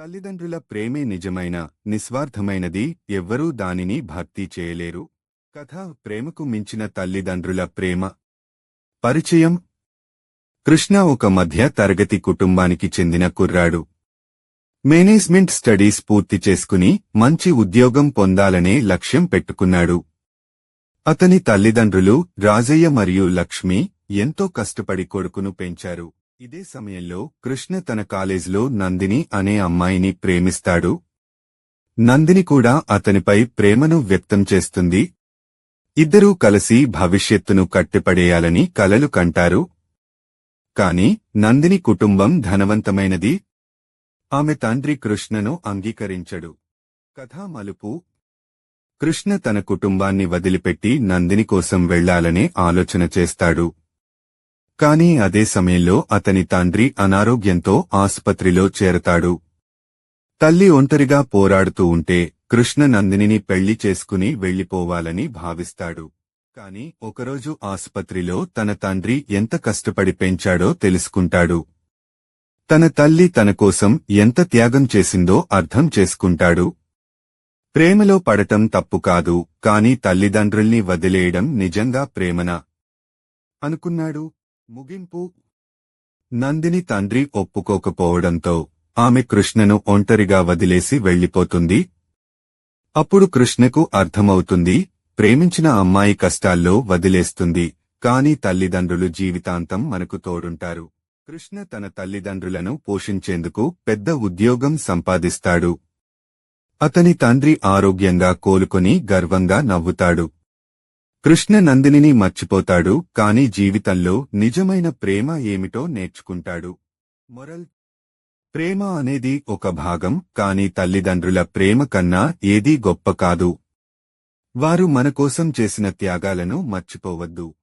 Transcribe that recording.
తల్లిదండ్రుల ప్రేమే నిజమైన నిస్వార్థమైనది ఎవ్వరూ దానిని భర్తీ చేయలేరు. కథ ప్రేమకు మించిన తల్లిదండ్రుల ప్రేమ. పరిచయం. కృష్ణ ఒక మధ్య తరగతి కుటుంబానికి చెందిన కుర్రాడు. మేనేజ్మెంట్ స్టడీస్ పూర్తి చేసుకుని మంచి ఉద్యోగం పొందాలనే లక్ష్యం పెట్టుకున్నాడు. అతని తల్లిదండ్రులు రాజయ్య మరియు లక్ష్మి ఎంతో కష్టపడి కొడుకును పెంచారు. ఇదే సమయంలో కృష్ణ తన కాలేజ్లో నందిని అనే అమ్మాయిని ప్రేమిస్తాడు. నందిని కూడా అతనిపై ప్రేమను వ్యక్తం చేస్తుంది. ఇద్దరూ కలిసి భవిష్యత్తును కట్టిపడేయాలని కలలు కంటారు. కాని నందిని కుటుంబం ధనవంతమైనది. ఆమె తండ్రి కృష్ణను అంగీకరించడు. కథా మలుపు. కృష్ణ తన కుటుంబాన్ని వదిలిపెట్టి నందిని కోసం వెళ్ళాలనే ఆలోచన చేస్తాడు. కాని అదే సమయంలో అతని తండ్రి అనారోగ్యంతో ఆసుపత్రిలో చేరతాడు. తల్లి ఒంటరిగా పోరాడుతూ ఉంటే కృష్ణ నందినిని పెళ్ళి చేసుకుని వెళ్ళిపోవాలని భావిస్తాడు. కాని ఒకరోజు ఆసుపత్రిలో తన తండ్రి ఎంత కష్టపడి పెంచాడో తెలుసుకుంటాడు. తన తల్లి తన కోసం ఎంత త్యాగం చేసిందో అర్థం చేసుకుంటాడు. ప్రేమలో పడటం తప్పు కాదు కాని తల్లిదండ్రుల్ని వదిలేయడం నిజంగా ప్రేమనా? అనుకున్నాడు. ముగింపు. నందిని తండ్రి ఒప్పుకోకపోవడంతో ఆమె కృష్ణను ఒంటరిగా వదిలేసి వెళ్ళిపోతుంది అప్పుడు కృష్ణకు అర్థమవుతుంది ప్రేమించిన అమ్మాయి కష్టాల్లో వదిలేస్తుంది కాని తల్లిదండ్రులు జీవితాంతం మనకు తోడుంటారు. కృష్ణ తన తల్లిదండ్రులను పోషించేందుకు పెద్ద ఉద్యోగం సంపాదిస్తాడు. అతని తండ్రి ఆరోగ్యంగా కోలుకొని గర్వంగా నవ్వుతాడు. కృష్ణ నందినిని మర్చిపోతాడు కాని జీవితంలో నిజమైన ప్రేమ ఏమిటో నేర్చుకుంటాడు. మొరల్ ప్రేమ అనేది ఒక భాగం కాని తల్లిదండ్రుల ప్రేమ కన్నా ఏదీ గొప్ప కాదు. వారు మన కోసం చేసిన త్యాగాలను మర్చిపోవద్దు.